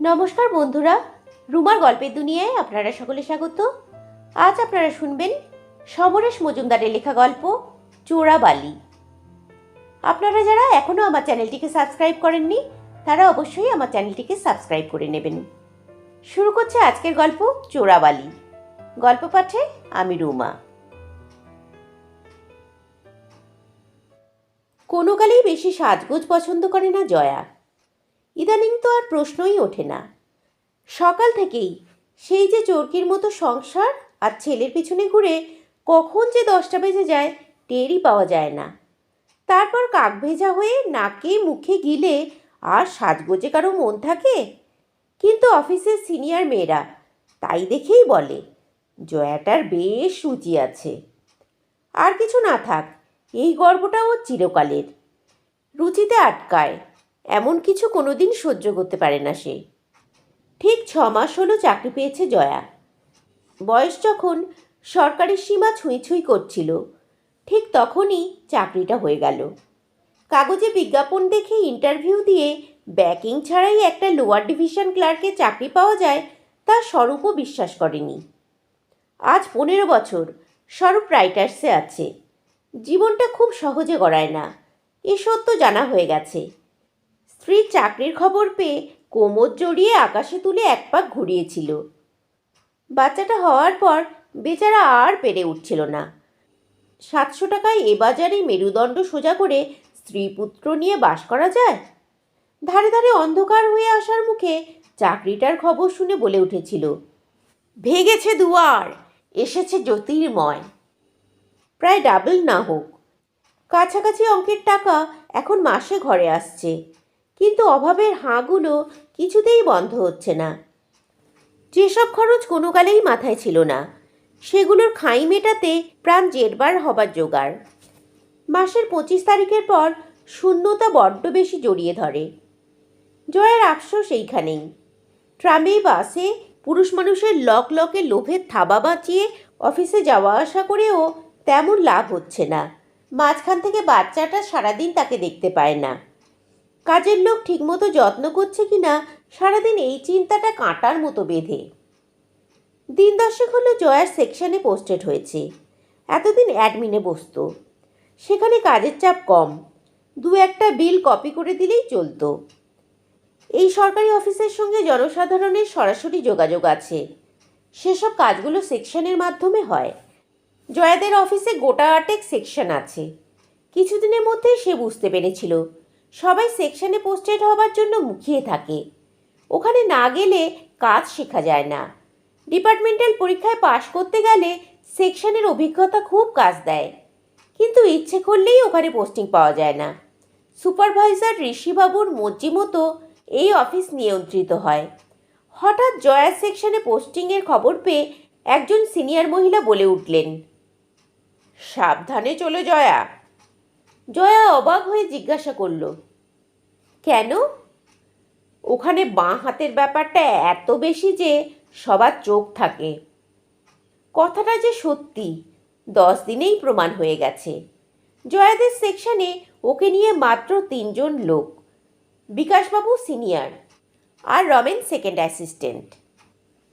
নমস্কার বন্ধুরা, রুমার গল্পের দুনিয়ায় আপনারা সকলে স্বাগত। আজ আপনারা শুনবেন সমরেশ মজুমদারের লেখা গল্প চোরাবালি আপনারা যারা এখনও আমার চ্যানেলটিকে সাবস্ক্রাইব করেননি, তারা অবশ্যই আমার চ্যানেলটিকে সাবস্ক্রাইব করে নেবেন। শুরু করছে আজকের গল্প চোরাবালি গল্প পাঠে আমি রুমা। কোনো কালেই বেশি সাজগোজ পছন্দ করে না জয়া। ইদানিং তো আর প্রশ্নই ওঠে না। সকাল থেকেই সেই যে চরকির মতো সংসার আর ছেলের পিছনে ঘুরে কখন যে দশটা বেজে যায় টেরই পাওয়া যায় না। তারপর কাক ভেজা হয়ে নাকে মুখে গিলে আর সাজগোজে কারও মন থাকে? কিন্তু অফিসের সিনিয়র মেয়েরা তাই দেখেই বলে, জয়াটার বেশ রুচি আছে। আর কিছু না থাক, এই গর্বটা ওর চিরকালের। রুচিতে আটকায় এমন কিছু কোনোদিন সহ্য করতে পারে না সে। ঠিক ছ মাস হলো চাকরি পেয়েছে জয়া। বয়স যখন সরকারি সীমা ছুঁই ছুঁই করছিল, ঠিক তখনই চাকরিটা হয়ে গেল। কাগজে বিজ্ঞাপন দেখে ইন্টারভিউ দিয়ে ব্যাকিং ছাড়াই একটা লোয়ার ডিভিশন ক্লার্কে চাকরি পাওয়া যায়, তা স্বরূপও বিশ্বাস করেনি। আজ পনেরো বছর, স্বরূপ রাইটার্সে আছে। জীবনটা খুব সহজে গড়ায় না। এ সত্য জানা হয়ে গেছে। স্ত্রীর চাকরির খবর পেয়ে কোমর জড়িয়ে আকাশে তুলে এক পাক ঘুরিয়েছিল। বাচ্চাটা হওয়ার পর বেচারা আর পেরে উঠছিল না। সাতশো টাকায় এ বাজারে মেরুদণ্ড সোজা করে স্ত্রী পুত্র নিয়ে বাস করা যায়? ধারে ধারে অন্ধকার হয়ে আসার মুখে চাকরিটার খবর শুনে বলে উঠেছিল, ভেগেছে দুয়ার, এসেছে জ্যোতির্ময়। প্রায় ডাবল না হোক। কাছাকাছি অঙ্কের টাকা এখন মাসে ঘরে আসছে। কিন্তু অভাবের হাঁগুলো কিছুতেই বন্ধ হচ্ছে না। যেসব খরচ কোনো কালেই মাথায় ছিল না, সেগুলোর খাই মেটাতে প্রাণ জেরবার হবার জোগাড়। মাসের পঁচিশ তারিখের পর শূন্যতা বড্ড বেশি জড়িয়ে ধরে। জয়ের আফসোস এইখানেই। ট্রামে বাসে পুরুষ মানুষের লক লকে লোভের থাবা বাঁচিয়ে অফিসে যাওয়া আসা করেও তেমন লাভ হচ্ছে না। মাঝখান থেকে বাচ্চাটা সারাদিন তাকে দেখতে পায় না। কাজের লোক ঠিকমতো যত্ন করছে কি না সারাদিন এই চিন্তাটা কাঁটার মতো বেঁধে। দিন দশেক হলো জয়ার সেকশনে পোস্টেড হয়েছে। এতদিন অ্যাডমিনে বসতো। সেখানে কাজের চাপ কম। দু একটা বিল কপি করে দিলেই চলতো। এই সরকারি অফিসের সঙ্গে জনসাধারণের সরাসরি যোগাযোগ আছে। সেসব কাজগুলো সেকশনের মাধ্যমে হয়। জয়াদের অফিসে গোটা আটেক সেকশন আছে। কিছুদিনের মধ্যেই সে বুঝতে পেরেছিল সবাই সেকশনে পোস্টেড হবার জন্য মুখিয়ে থাকে। ওখানে না গেলে কাজ শেখা যায় না। ডিপার্টমেন্টাল পরীক্ষায় পাশ করতে গেলে সেকশনের অভিজ্ঞতা খুব কাজ দেয়। কিন্তু ইচ্ছে করলেই ওখানে পোস্টিং পাওয়া যায় না। সুপারভাইজার ঋষিবাবুর মর্জি মতো এই অফিস নিয়ন্ত্রিত হয়। হঠাৎ জয়া সেকশনে পোস্টিংয়ের খবর পেয়ে একজন সিনিয়র মহিলা বলে উঠলেন, সাবধানে চলে জয়া। জয়া অবাক হয়ে জিজ্ঞাসা করল, কেন? ওখানে বাঁ হাতের ব্যাপারটা এত বেশি যে সবার চোখ থাকে। কথাটা যে সত্যি, দশ দিনেই প্রমাণ হয়ে গেছে। জয়াদের সেকশনে ওকে নিয়ে মাত্র তিনজন লোক, বিকাশবাবু সিনিয়র আর রমেন সেকেন্ড অ্যাসিস্ট্যান্ট।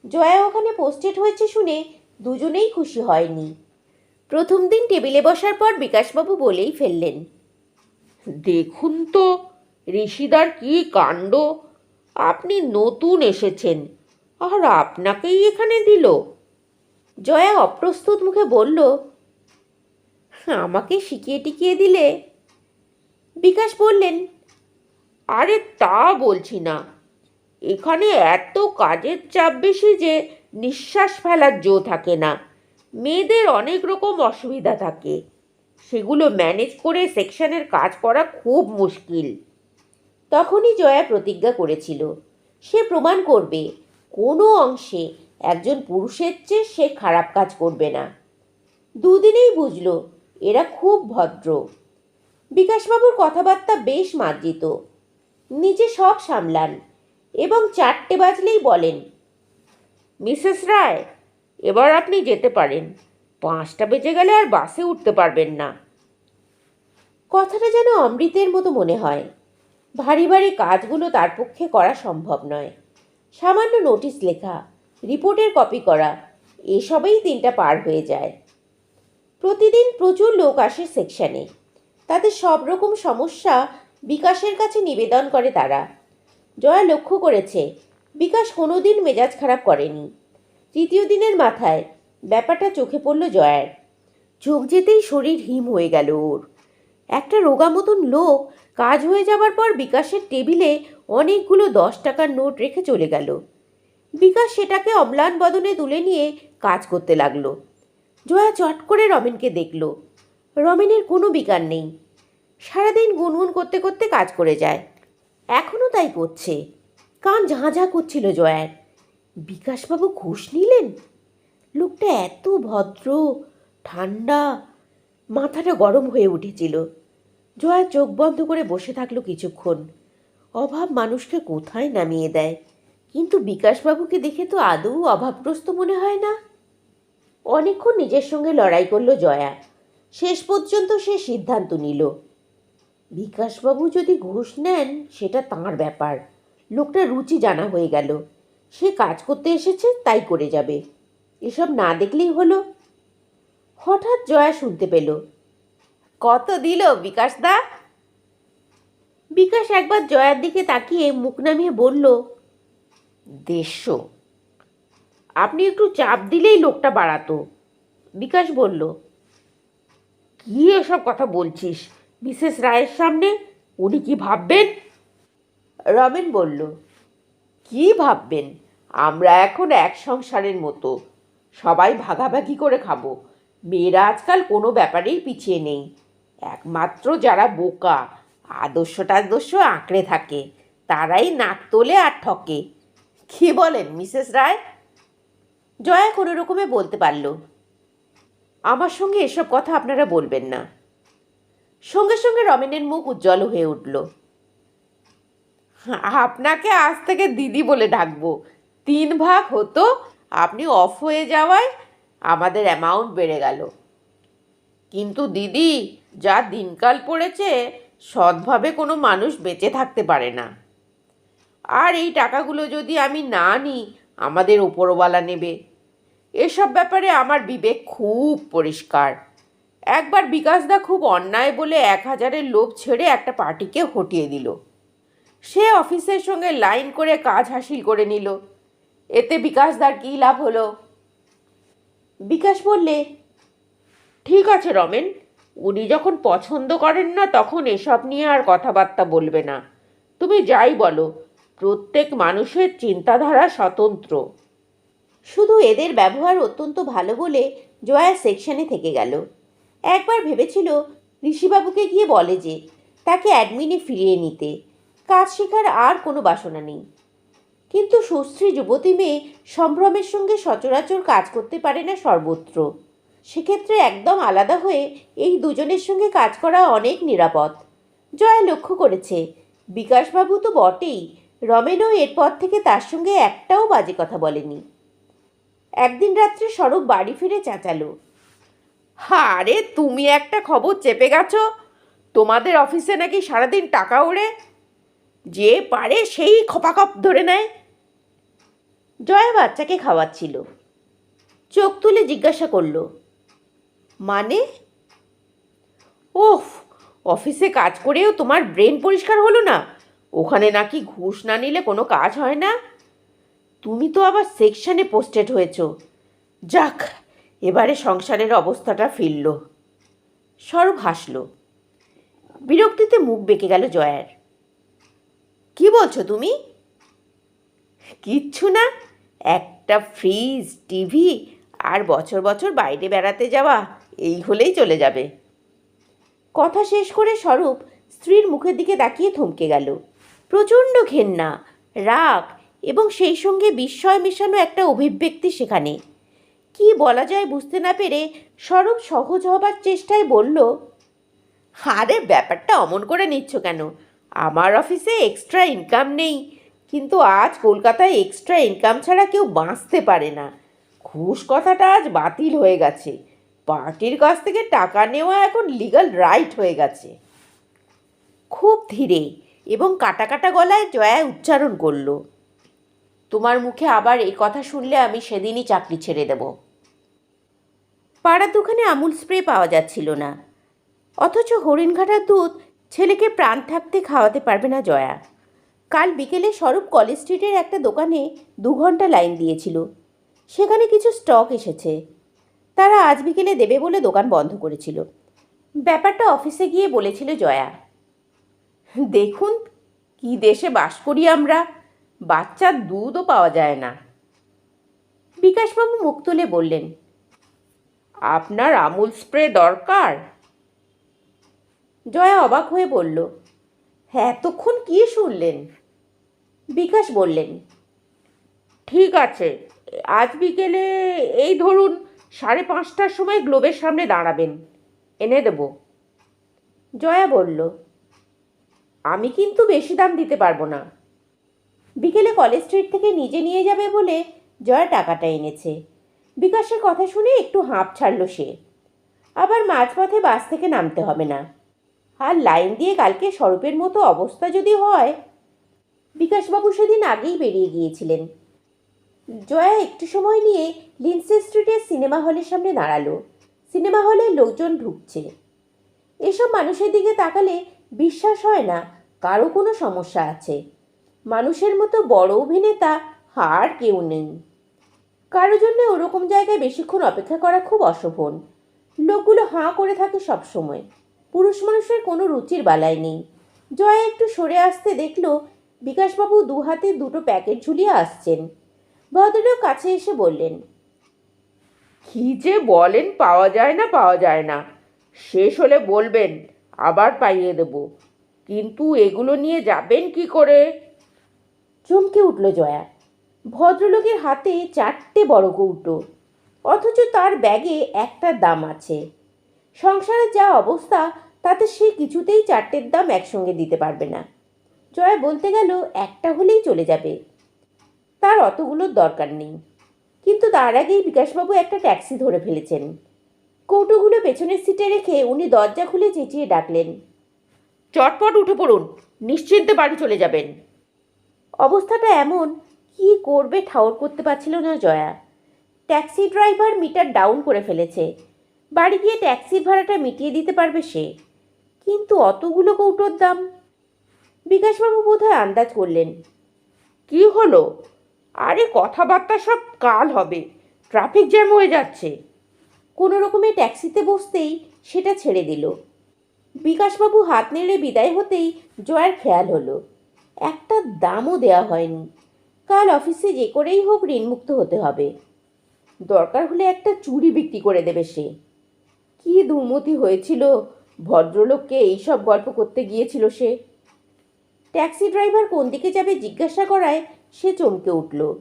জয়া ওখানে পোস্টেড হয়েছে শুনে দুজনেই খুশি হয়নি। প্রথম দিন টেবিলে বসার পর বিকাশবাবু বলেই ফেললেন। দেখুন তো ঋষিদার কি কাণ্ড। আপনি নতুন এসেছেন আর আপনাকেই এখানে দিল। জয়া অপ্রস্তুত মুখে বলল আমাকে শিখিয়ে টিকিয়ে দিলে? বিকাশ বললেন আরে তা বলছি না। এখানে এত কাজের চাপ বেশি যে নিঃশ্বাস ফেলার জো থাকে না। মেয়েদের অনেক রকম অসুবিধা থাকে। সেগুলো ম্যানেজ করে সেকশনের কাজ করা খুব মুশকিল। তখনই জয়া প্রতিজ্ঞা করেছিল। সে প্রমাণ করবে, কোনো অংশে একজন পুরুষের চেয়ে সে খারাপ কাজ করবে না। দুদিনেই বুঝল, এরা খুব ভদ্র। বিকাশবাবুর কথাবার্তা বেশ মার্জিত। নিজে সব সামলান এবং চারটে বাজলেই বলেন, মিসেস রায় এবার আপনি যেতে পারেন। পাঁচটা বেজে গেলে আর বাসে উঠতে পারবেন না। কথাটা যেন অমৃতের মতো মনে হয়। ভারী ভারী কাজগুলো তার পক্ষে করা সম্ভব নয়। সামান্য নোটিশ লেখা, রিপোর্টের কপি করা, এসবেই দিনটা পার হয়ে যায়। প্রতিদিন প্রচুর লোক আসে সেকশানে। তাদের সব রকম সমস্যা বিকাশের কাছে নিবেদন করে তারা। জয়া লক্ষ্য করেছে, বিকাশ কোনোদিন মেজাজ খারাপ করেনি। তৃতীয় দিনের মাথায় ব্যাপারটা চোখে পড়ল জয়ার। চোখ যেতেই শরীর হিম হয়ে গেল ওর। একটা রোগা মতন লোক কাজ হয়ে যাবার পর বিকাশের টেবিলে অনেকগুলো দশ টাকার নোট রেখে চলে গেল। বিকাশ সেটাকে অম্লান বদনে তুলে নিয়ে কাজ করতে লাগল। জয়া চট করে রমেনকে দেখল। রমেনের কোনো বিকার নেই। সারাদিন গুনগুন করতে করতে কাজ করে যায়। এখনও তাই করছে। কান ঝাঁঝা করছিল জয়ার। বিকাশবাবু ঘুষ নিলেন? লোকটা এত ভদ্র ঠান্ডা মাথাটা গরম হয়ে উঠেছিল। জয়া চোখ বন্ধ করে বসে থাকল কিছুক্ষণ। অভাব মানুষকে কোথায় নামিয়ে দেয়? কিন্তু বিকাশবাবুকে দেখে তো আদৌ অভাবগ্রস্ত মনে হয় না। অনেকক্ষণ নিজের সঙ্গে লড়াই করল জয়া। শেষ পর্যন্ত সে সিদ্ধান্ত নিল। বিকাশবাবু যদি ঘুষ নেন, সেটা তাঁর ব্যাপার। লোকটা রুচি জানা হয়ে গেল। সে কাজ করতে এসেছে, তাই করে যাবে। এসব না দেখলেই হলো। হঠাৎ জয়া শুনতে পেল। কত দিল বিকাশ দা? বিকাশ একবার জয়ার দিকে তাকিয়ে মুখ নামিয়ে বলল, দেড়শো। আপনি একটু চাপ দিলেই লোকটা বাড়াতো। বিকাশ বলল, কি এসব কথা বলছিস? মিসেস রায়ের সামনে? উনি কি ভাববেন? রমেন বলল, কি ভাববেন? আমরা এখন এক সংসারের মতো। সবাই ভাগাভাগি করে খাব। মেয়েরা আজকাল কোনো ব্যাপারেই পিছিয়ে নেই। একমাত্র যারা বোকা আদর্শ টাদর্শ আঁকড়ে থাকে, তারাই নাক তোলে আর ঠকে। কি বলেন, মিসেস রায়? জয়া কোনো রকমে বলতে পারল। আমার সঙ্গে এসব কথা আপনারা বলবেন না। সঙ্গে সঙ্গে রমেনের মুখ উজ্জ্বল হয়ে উঠল। আপনাকে আজ থেকে দিদি বলে ডাকবো। তিন ভাগ হতো, আপনি অফ হয়ে যাওয়ায় আমাদের অ্যামাউন্ট বেড়ে গেল। কিন্তু দিদি, যা দিনকাল পড়েছে, সৎভাবে কোনো মানুষ বেঁচে থাকতে পারে না। আর এই টাকাগুলো যদি আমি না নিই, আমাদের ওপরওয়ালা নেবে। এসব ব্যাপারে আমার বিবেক খুব পরিষ্কার। একবার বিকাশদা খুব অন্যায় বলে এক হাজারের লোভ ছেড়ে একটা পার্টিকে হটিয়ে দিল। সে অফিসের সঙ্গে লাইন করে কাজ হাসিল করে নিল। এতে বিকাশদার কী লাভ হলো? বিকাশ বললে, ঠিক আছে রমেন, উনি যখন পছন্দ করেন না তখন এসব নিয়ে আর কথাবার্তা বলবে না। তুমি যাই বলো, প্রত্যেক মানুষের চিন্তাধারা স্বতন্ত্র। শুধু এদের ব্যবহার অত্যন্ত ভালো বলে জয়া সেকশনে থেকে গেল। একবার ভেবেছিল ঋষিবাবুকে গিয়ে বলে যে, তাকে অ্যাডমিনে ফিরিয়ে নিতে। কাজ শেখার আর কোনো বাসনা নেই। কিন্তু সুশ্রী যুবতী মেয়ে সম্ভ্রমের সঙ্গে সচরাচর কাজ করতে পারে না সর্বত্র। সেক্ষেত্রে একদম আলাদা হয়ে এই দুজনের সঙ্গে কাজ করা অনেক নিরাপদ। জয়া লক্ষ্য করেছে, বিকাশবাবু তো বটেই, রমেনও এরপর থেকে তার সঙ্গে একটাও বাজে কথা বলেনি। একদিন রাত্রে স্বরূপ বাড়ি ফিরে চেঁচালো। আরে তুমি একটা খবর চেপে গেছো? তোমাদের অফিসে নাকি সারাদিন টাকা ওড়ে? যে পারে সেই খপাখপ ধরে নেয়। জয়া বাচ্চাকে খাওয়াচ্ছিল। চোখ তুলে জিজ্ঞাসা করল মানে? ওফ, অফিসে কাজ করেও তোমার ব্রেন পরিষ্কার হলো না? ওখানে নাকি ঘুষ না নিলে কোনো কাজ হয় না? তুমি তো আবার সেকশনে পোস্টেড হয়েছ। যাক, এবারে সংসারের অবস্থাটা ফিরল। স্বরূপ হাসল। বিরক্তিতে মুখ বেঁকে গেল জয়ার। কি বলছো তুমি? কিচ্ছু না একটা ফ্রিজ টিভি আর বছর বছর বাইরে বেড়াতে যাওয়া, এই হলেই চলে যাবে। কথা শেষ করে স্বরূপ স্ত্রীর মুখের দিকে তাকিয়ে থমকে গেল। প্রচণ্ড ঘেন্না, রাগ এবং সেই সঙ্গে বিস্ময় মেশানো একটা অভিব্যক্তি সেখানে। কি বলা যায় বুঝতে না পেরে স্বরূপ সহজ হবার চেষ্টায় বলল, আরে, ব্যাপারটা অমন করে নিচ্ছ কেন? আমার অফিসে এক্সট্রা ইনকাম নেই। কিন্তু আজ কলকাতায় এক্সট্রা ইনকাম ছাড়া কেউ বাঁচতে পারে না। ঘুষ কথাটা আজ বাতিল হয়ে গেছে। পার্টির কাছ থেকে টাকা নেওয়া এখন লিগাল রাইট হয়ে গেছে। খুব ধীরে এবং কাটা কাটা গলায় জয়া উচ্চারণ করল, তোমার মুখে আবার এই কথা শুনলে আমি সেদিনই চাকরি ছেড়ে দেব। পাড়ার দোকানে আমুল স্প্রে পাওয়া যাচ্ছিল না। অথচ হরিণঘাটার দুধ ছেলেকে প্রাণ থাকতে খাওয়াতে পারবে না জয়া। কাল বিকেলে স্বরূপ কলেজ স্ট্রিটের একটা দোকানে দু ঘণ্টা লাইন দিয়েছিল। সেখানে কিছু স্টক এসেছে। তারা আজ বিকেলে দেবে বলে দোকান বন্ধ করেছিল। ব্যাপারটা অফিসে গিয়ে বলেছিল জয়া। দেখুন, কি দেশে বাস করি আমরা, বাচ্চার দুধও পাওয়া যায় না। বিকাশবাবু মুখ তুলে বললেন, আপনার আমুল স্প্রে দরকার? জয়া অবাক হয়ে বলল হ্যাঁ এতক্ষণ কি শুনলেন? বিকাশ বললেন, ঠিক আছে, আজ বিকেলে এই ধরুন সাড়ে পাঁচটার সময় গ্লোবের সামনে দাঁড়াবেন, এনে দেব। জয়া বলল, আমি কিন্তু বেশি দাম দিতে পারব না। বিকেলে কলেজ স্ট্রিট থেকে নিজে নিয়ে যাবে বলে জয়া টাকাটা এনেছে। বিকাশের কথা শুনে একটু হাঁপ ছাড়ল সে। আবার মাঝপথে বাস থেকে নামতে হবে না। আর লাইন দিয়ে কালকে স্বরূপের মতো অবস্থা যদি হয় বিকাশবাবু সেদিন আগেই বেরিয়ে গিয়েছিলেন। জয়া একটু সময় নিয়ে লিন্সে স্ট্রিটের সিনেমা হলের সামনে দাঁড়াল। সিনেমা হলে লোকজন ঢুকছে। এসব মানুষের দিকে তাকালে বিশ্বাস হয় না, কারও কোনো সমস্যা আছে। মানুষের মতো বড় অভিনেতা হার কেউ নেই। কারও জন্য ওরকম জায়গায় বেশিক্ষণ অপেক্ষা করা খুব অশোভন। লোকগুলো হাঁ করে থাকে সবসময় পুরুষ মানুষের কোনো রুচির বালাই নেই। জয়া একটু সরে আসতে দেখল বিকাশবাবু দু হাতে দুটো প্যাকেট ঝুলিয়ে আসছেন। ভদ্রলোক কাছে এসে বললেন কি যে বলেন পাওয়া যায় না পাওয়া যায় না। শেষ হলে বলবেন আবার পাইয়ে দেব। কিন্তু এগুলো নিয়ে যাবেন কি করে? চমকে উঠল জয়া। ভদ্রলোকের হাতে চারটে বড় কৌটো অথচ তার ব্যাগে একটা দাম আছে। সংসারের যা অবস্থা তাতে সে কিছুতেই চারটের দাম একসঙ্গে দিতে পারবে না। জয়া বলতে গেল, একটা হলেই চলে যাবে। তার অতগুলোর দরকার নেই। কিন্তু তার আগেই বিকাশবাবু একটা ট্যাক্সি ধরে ফেলেছেন। কৌটোগুলো পেছনের সিটে রেখে উনি দরজা খুলে চেঁচিয়ে ডাকলেন, চটপট উঠে পড়ুন, নিশ্চিন্তে বাড়ি চলে যাবেন। অবস্থাটা এমন, কি করবে ঠাউর করতে পারছিল না Joya. Taxi driver meter down করে ফেলেছে। বাড়ি গিয়ে ট্যাক্সির ভাড়াটা মিটিয়ে দিতে পারবে সে। কিন্তু অতগুলো কৌটোর দাম বিকাশবাবু বোধহয় আন্দাজ করলেন। কি হলো? আরে কথাবার্তা সব কাল হবে। ট্রাফিক জ্যাম হয়ে যাচ্ছে। কোনো রকমে ট্যাক্সিতে বসতেই সেটা ছেড়ে দিল। বিকাশবাবু হাত নেড়ে বিদায় হতেই জয়ার খেয়াল হলো। একটা দামও দেয়া হয়নি। কাল অফিসে যে করেই হোক ঋণমুক্ত হতে হবে। দরকার হলে একটা চুরি বিক্রি করে দেবে সে। কী দুর্মতি হয়েছিল। ভদ্রলোককে এইসব গল্প করতে গিয়েছিল সে। ট্যাক্সি ড্রাইভার কোন দিকে যাবে জিজ্ঞাসা করায় সে চমকে উঠল।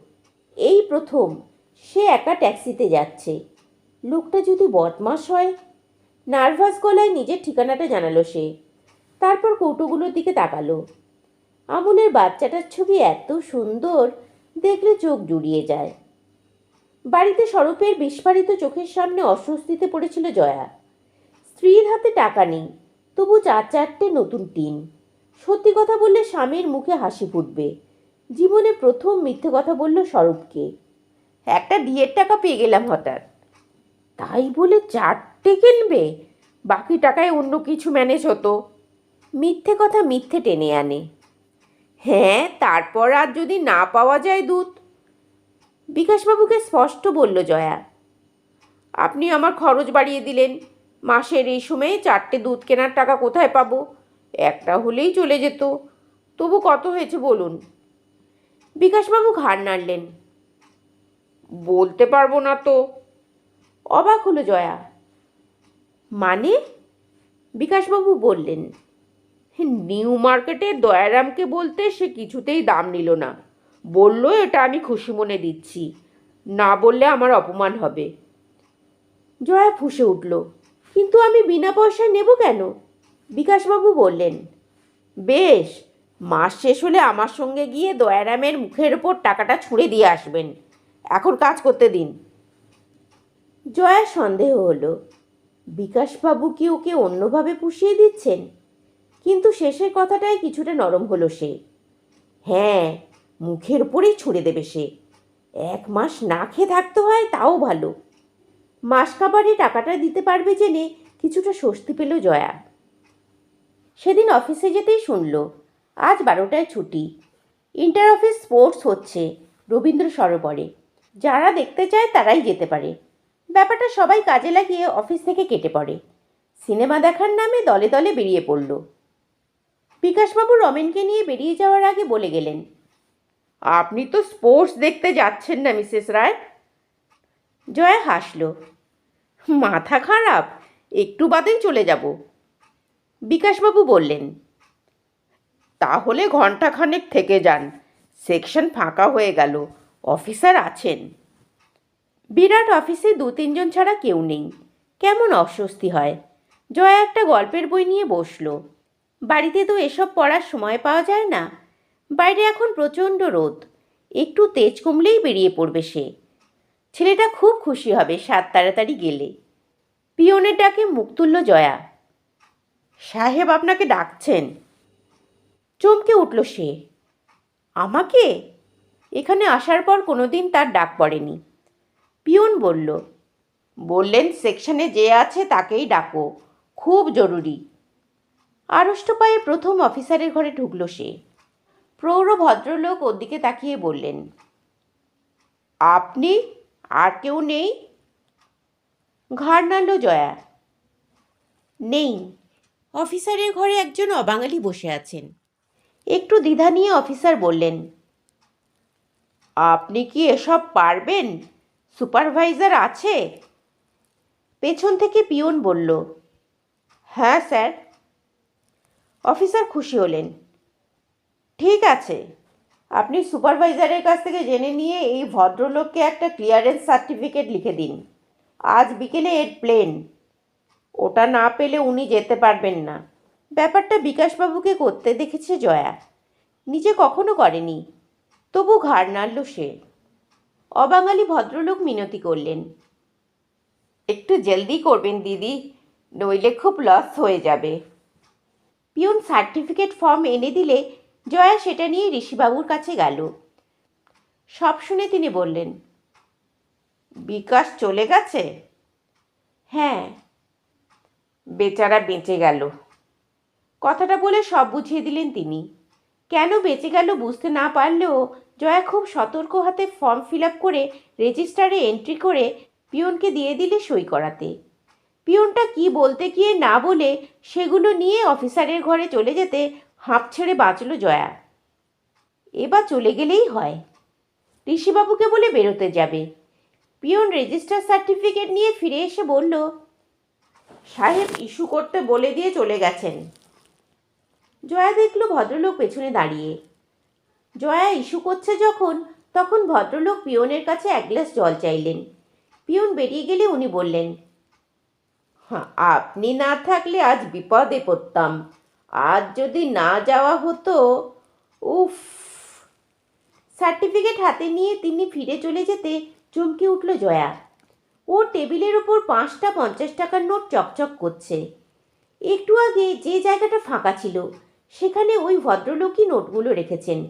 এই প্রথম, সে একা ট্যাক্সিতে যাচ্ছে। লোকটা যদি বদমাস হয়? নার্ভাস গলায় নিজের ঠিকানাটা জানালো সে। তারপর কৌটোগুলোর দিকে তাকালো। আমুলের বাচ্চাটার ছবি এত সুন্দর, দেখলে চোখ জুড়িয়ে যায়। বাড়িতে স্বরূপের বিস্ফারিত চোখের সামনে অস্বস্তিতে পড়েছিল জয়া। স্ত্রীর হাতে টাকা নেই, তবু চার চারটে নতুন টিন। সত্যি কথা বললে স্বামীর মুখে হাসি ফুটবে। জীবনে প্রথম মিথ্যে কথা বলল স্বরূপকে। একটা বিয়ের টাকা পেয়ে গেলাম হঠাৎ। তাই বলে চারটে কিনবে? বাকি টাকায় অন্য কিছু ম্যানেজ হতো। মিথ্যে কথা মিথ্যে টেনে আনে। হ্যাঁ তারপর আর যদি না পাওয়া যায় দুধ? বিকাশবাবুকে স্পষ্ট বলল জয়া, আপনি আমার খরচ বাড়িয়ে দিলেন। মাসের এই সময়ে চারটে দুধ কেনার টাকা কোথায় পাবো? একটা হলেই চলে যেত। তবু কত হয়েছে বলুন? বিকাশবাবু ঘাড় নাড়লেন। বলতে পারব না তো। অবাক হলো জয়া। মানে? বিকাশবাবু বললেন, নিউ মার্কেটে দয়ারামকে বলতে সে কিছুতেই দাম নিল না। বলল, এটা আমি খুশি মনে দিচ্ছি। না বললে আমার অপমান হবে। জয়া ফুঁসে উঠল, কিন্তু আমি বিনা পয়সায় নেব কেন? বিকাশবাবু বললেন, বেশ, মাস শেষ হলে আমার সঙ্গে গিয়ে দয়ারামের মুখের ওপর টাকাটা ছুঁড়ে দিয়ে আসবেন। এখন কাজ করতে দিন। জয়া সন্দেহ হলো, বিকাশবাবু কি ওকে অন্যভাবে পুষিয়ে দিচ্ছেন? কিন্তু শেষের কথাটাই কিছুটা নরম হলো সে। হ্যাঁ মুখের উপরেই ছুঁড়ে দেবে সে। এক মাস না খেয়ে থাকতে হয় তাও ভালো। মাস কাবারে টাকাটা দিতে পারবে জেনে কিছুটা স্বস্তি পেল জয়া। সেদিন অফিসে যেতেই শুনল, আজ বারোটায় ছুটি। ইন্টার অফিস স্পোর্টস হচ্ছে রবীন্দ্র সরোবরে। যারা দেখতে চায় তারাই যেতে পারে। ব্যাপারটা সবাই কাজে লাগিয়ে অফিস থেকে কেটে পড়ে। সিনেমা দেখার নামে দলে দলে বেরিয়ে পড়ল। বিকাশবাবু রমেনকে নিয়ে বেরিয়ে যাওয়ার আগে বলে গেলেন, আপনি তো স্পোর্টস দেখতে যাচ্ছেন না, মিসেস রায়? জয়া হাসল, মাথা খারাপ, একটু বাদেই চলে যাব। বিকাশবাবু বললেন, তাহলে ঘন্টাখানেক থেকে যান। সেকশন ফাঁকা হয়ে গেল। অফিসার আছেন। বিরাট অফিসে দু তিনজন ছাড়া কেউ নেই। কেমন অস্বস্তি হয়। জয়া একটা গল্পের বই নিয়ে বসল। বাড়িতে তো এসব পড়ার সময় পাওয়া যায় না। বাইরে এখন প্রচণ্ড রোদ। একটু তেজ কমলেই বেরিয়ে পড়বে সে। ছেলেটা খুব খুশি হবে সাত তাড়াতাড়ি গেলে। পিয়নের ডাকে মুখ তুলল জয়া। সাহেব আপনাকে ডাকছেন। চমকে উঠল সে। আমাকে? এখানে আসার পর কোনো দিন তার ডাক পড়েনি। পিয়ন বলল, বললেন সেকশনে যে আছে তাকেই ডাকো, খুব জরুরি। আড়ষ্ট পায়ে প্রথম অফিসারের ঘরে ঢুকল সে। প্রৌঢ় ভদ্রলোক ওর দিকে তাকিয়ে বললেন, আপনি? আর কেউ নেই? ঘাড় নাড়ল জয়া। নেই। অফিসারের ঘরে একজন অবাঙালি বসে আছেন। একটু দ্বিধা নিয়ে অফিসার বললেন, আপনি কি এসব পারবেন? সুপারভাইজার আছে? পেছন থেকে পিয়ন বলল হ্যাঁ স্যার। অফিসার খুশি হলেন, ঠিক আছে, আপনি সুপারভাইজারের কাছ থেকে জেনে নিয়ে এই ভদ্রলোককে একটা ক্লিয়ারেন্স সার্টিফিকেট লিখে দিন। আজ বিকেলে এর প্লেন। ওটা না পেলে উনি যেতে পারবেন না। ব্যাপারটা বিকাশবাবুকে করতে দেখেছে জয়া। নিজে কখনো করেনি। তবু ঘাড় নাড়ল সে। অবাঙালি ভদ্রলোক মিনতি করলেন। একটু জলদি করবেন, দিদি, নইলে খুব লস হয়ে যাবে। পিউন সার্টিফিকেট ফর্ম এনে দিলে জয়া সেটা নিয়ে ঋষিবাবুর কাছে গেল। সব শুনে তিনি বললেন, বিকাশ চলে গেছে? হ্যাঁ বেচারা বেঁচে গেল। কথাটা বলে সব বুঝিয়ে দিলেন তিনি। কেন বেঁচে গেল বুঝতে না পারলেও জয়া খুব সতর্ক হাতে ফর্ম ফিল আপ করে রেজিস্টারে এন্ট্রি করে পিয়নকে দিয়ে দিলে সই করাতে। পিয়নটা কি বলতে গিয়ে না বলে সেগুলো নিয়ে অফিসারের ঘরে চলে যেতে হাঁপ ছেড়ে বাঁচল জয়া। এবার চলে গেলেই হয়। ঋষিবাবুকে বলে বেরোতে যাবে। পিয়ন রেজিস্টার সার্টিফিকেট নিয়ে ফিরে এসে বলল সাহেব ইস্যু করতে বলে দিয়ে চলে গেছেন। জয়া দেখল ভদ্রলোক পেছনে দাঁড়িয়ে। জয়া ইস্যু করছে যখন, তখন ভদ্রলোক পিয়নের কাছে এক গ্লাস জল চাইলেন। পিয়ন বেরিয়ে গেলে উনি বললেন হ্যাঁ আপনি না থাকলে আজ বিপদে পড়তাম। আজ যদি না যাওয়া হতো, উফ! সার্টিফিকেট হাতে নিয়ে তিনি ফিরে চলে যেতে চমকে উঠল জয়া। ওর টেবিলের ওপর পাঁচটা পঞ্চাশ টাকার নোট চকচক করছে। একটু আগে যে জায়গাটা ফাঁকা ছিল, সেখানে ওই ভদ্রলোকই নোটগুলো রেখেছেন।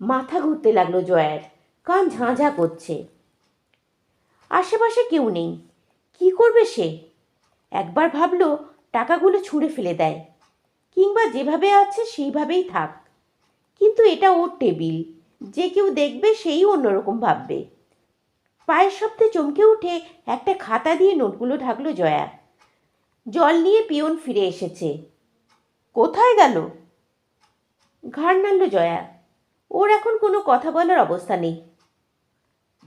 মাথা ঘুরতে লাগল জয়ার, কান ঝাঁঝা করছে। আশেপাশে কেউ নেই, কি করবে সে? একবার ভাবলো টাকাগুলো ছুঁড়ে ফেলে দেয়, কিংবা যেভাবে আছে সেইভাবেই থাক। কিন্তু এটা ওর টেবিল, যে কেউ দেখবে সেই অন্যরকম ভাববে। পায়ের শব্দে চমকে উঠে একটা খাতা দিয়ে নোটগুলো ঢাকলো জয়া। জল নিয়ে পিয়ন ফিরে এসেছে। কোথায় গেল? ঘাড় নাড়ল জয়া। ওর এখন কোনো কথা বলার অবস্থা নেই।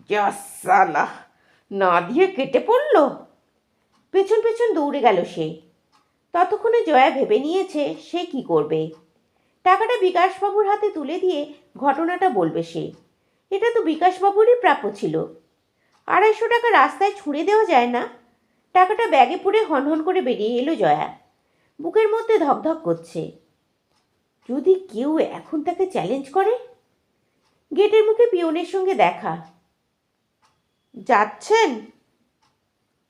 জাসালা না দিয়ে কেটে পড়ল? পেছন পেছন দৌড়ে গেল সে। ততক্ষণে জয়া ভেবে নিয়েছে সে কি করবে। টাকাটা বিকাশবাবুর হাতে তুলে দিয়ে ঘটনাটা বলবে সে। এটা তো বিকাশবাবুরই প্রাপ্য ছিল। আড়াইশো টাকা রাস্তায় ছুঁড়ে দেওয়া যায় না। টাকাটা ব্যাগে পুড়ে হনহন করে বেরিয়ে এলো জয়া। বুকের মধ্যে ধকধক করছে। যদি কেউ এখন তাকে চ্যালেঞ্জ করে? গেটের মুখে পিয়নের সঙ্গে দেখা। যাচ্ছেন?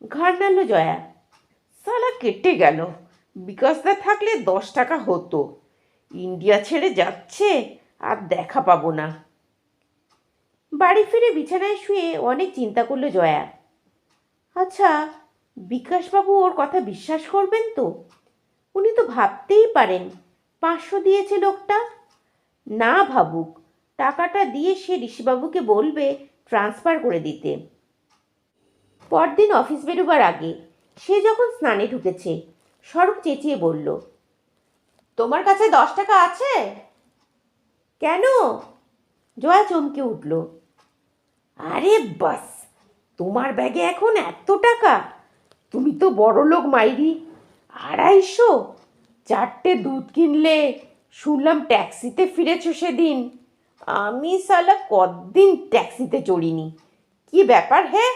ঘাড় নাড়ল জয়া। সালা কেটে গেল। বিকাশদা থাকলে দশ টাকা হতো। ইন্ডিয়া ছেড়ে যাচ্ছে, আর দেখা পাবো না। বাড়ি ফিরে বিছানায় শুয়ে অনেক চিন্তা করল জয়া। আচ্ছা বিকাশবাবু ওর কথা বিশ্বাস করবেন তো? উনি তো ভাবতেই পারেন, পাঁচশো দিয়েছে লোকটা। না ভাবুক, টাকাটা দিয়ে সে ঋষিবাবুকে বলবে ট্রান্সফার করে দিতে। পরদিন অফিস বেরোবার আগে সে যখন স্নানে ঢুকেছে, স্বরূপ চেঁচিয়ে বলল, তোমার কাছে দশ টাকা আছে? কেন? জয়া চমকে উঠল আরে বাস, তোমার ব্যাগে এখন এত টাকা? তুমি তো বড় লোক মাইরি। আড়াইশো? চারটে দুধ কিনলে শুনলাম ট্যাক্সিতে ফিরেছো সেদিন। আমি সালা কদিন ট্যাক্সিতে চড়িনি? কি ব্যাপার হ্যাঁ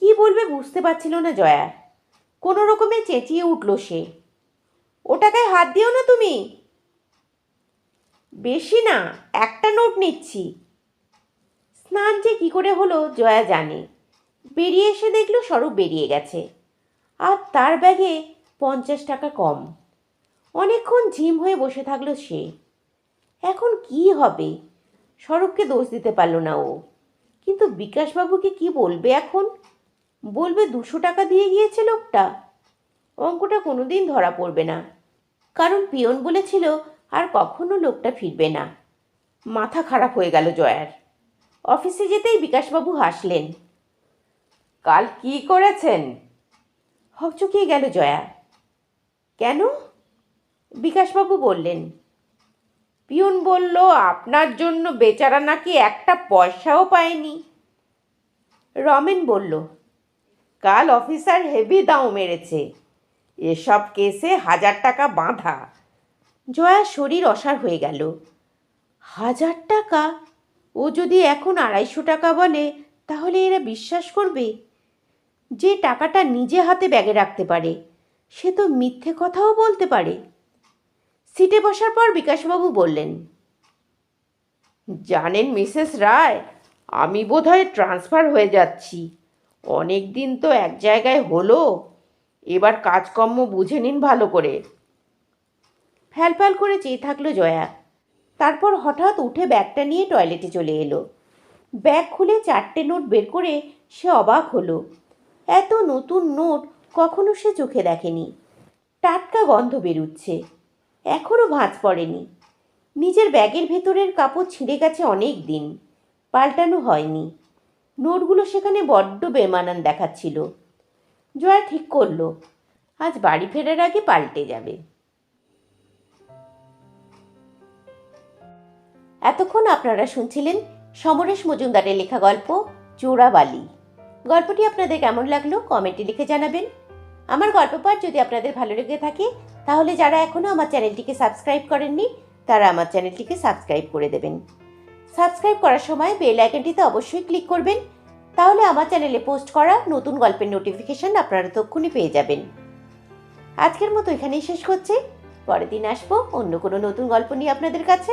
কি বলবে বুঝতে পারছিল না জয়া। কোনো রকমে চেঁচিয়ে উঠল সে। ও টাকায় হাত দিও না তুমি। বেশি না, একটা নোট নিচ্ছি। স্নান যে কী করে হলো জয়া জানে। বেরিয়ে এসে দেখল স্বরূপ বেরিয়ে গেছে। আর তার ব্যাগে পঞ্চাশ টাকা কম। অনেকক্ষণ ঝিম হয়ে বসে থাকল সে। এখন কি হবে? স্বরূপকে দোষ দিতে পারল না ও। কিন্তু বিকাশবাবুকে কি বলবে এখন? বলবে দুশো টাকা দিয়ে গিয়েছে লোকটা। অঙ্কটা কোনোদিন ধরা পড়বে না। কারণ পিয়ন বলেছিল আর কখনো লোকটা ফিরবে না। মাথা খারাপ হয়ে গেল জয়ার। অফিসে যেতেই বিকাশবাবু হাসলেন। কাল কি করেছেন? হকচকিয়ে গেল জয়া। কেন? বিকাশবাবু বললেন, পিয়ন বলল, আপনার জন্য বেচারা নাকি একটা পয়সাও পায়নি। রমেন বলল, কাল অফিসার হেভি দাও মেরেছে। এসব কেসে হাজার টাকা বাঁধা। জয়ার শরীর অসার হয়ে গেল। হাজার টাকা? ও যদি এখন আড়াইশো টাকা বলে, তাহলে এরা বিশ্বাস করবে? যে টাকাটা নিজে হাতে ব্যাগে রাখতে পারে, সে তো মিথ্যে কথাও বলতে পারে। সিটে বসার পর বিকাশবাবু বললেন, জানেন মিসেস রায়, আমি বোধহয় ট্রান্সফার হয়ে যাচ্ছি। অনেক দিন তো এক জায়গায় হলো। এবার কাজকর্ম বুঝে নিন ভালো করে। ফ্যালফ্যাল করে চেয়ে থাকল জয়া। তারপর হঠাৎ উঠে ব্যাগটা নিয়ে টয়লেটে চলে এলো। ব্যাগ খুলে চারটে নোট বের করে সে অবাক হলো। এত নতুন নোট কখনো সে চোখে দেখেনি। টাটকা গন্ধ বেরুচ্ছে। এখনও ভাঁজ পড়েনি। নিজের ব্যাগের ভেতরের কাপড় ছিঁড়ে গেছে অনেক দিন। পাল্টানো হয়নি। নোটগুলো সেখানে বড্ড বেমানান দেখাচ্ছিল। জয়া ঠিক করল, আজ বাড়ি ফেরার আগে পাল্টে যাবে। এতক্ষণ আপনারা শুনছিলেন সমরেশ মজুমদারের লেখা গল্প চোরাবালি। গল্পটি আপনাদের কেমন লাগল কমেন্টে লিখে জানাবেন। আমার গল্প পাঠ যদি আপনাদের ভালো লেগে থাকে, তাহলে যারা এখনও আমার চ্যানেলটিকে সাবস্ক্রাইব করেননি, তারা আমার চ্যানেলটিকে সাবস্ক্রাইব করে দেবেন। সাবস্ক্রাইব করার সময় বেল আইকনটিতে অবশ্যই ক্লিক করবেন, তাহলে আমার চ্যানেলে পোস্ট করা নতুন গল্পের নোটিফিকেশন আপনারা তক্ষুনি পেয়ে যাবেন। আজকের মতো এখানেই শেষ করছি। পরের দিন আসব অন্য কোনো নতুন গল্প নিয়ে আপনাদের কাছে।